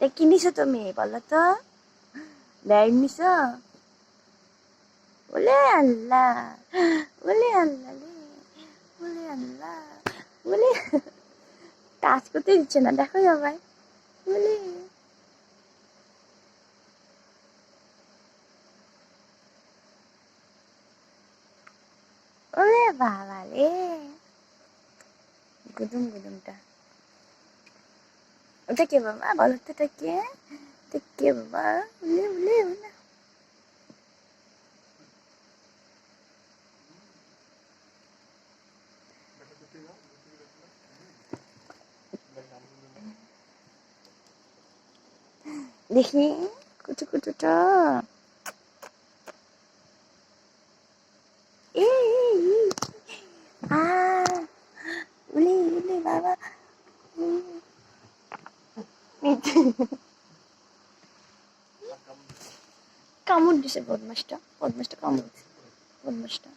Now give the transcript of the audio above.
এটা কি তুমি বলো তো লাইন নিছো বলে আল্লাহ বলে আল্লাহ বলে আল্লাহ বলে টাচ করতে দিচ্ছে না দেখো সবাই বলে ওরে বাবা রে গুদুম গুদুমটা ওটা কে বাবা বলো তো এটা কে এটা কে বাবা বলে বলে বলে দেখি কুটু কুটুটা এই এই। আ উলি উলি বাবা। কামড় দিছে বদমাসটা বদমাসটা কামড় দিছে বদমাসটা।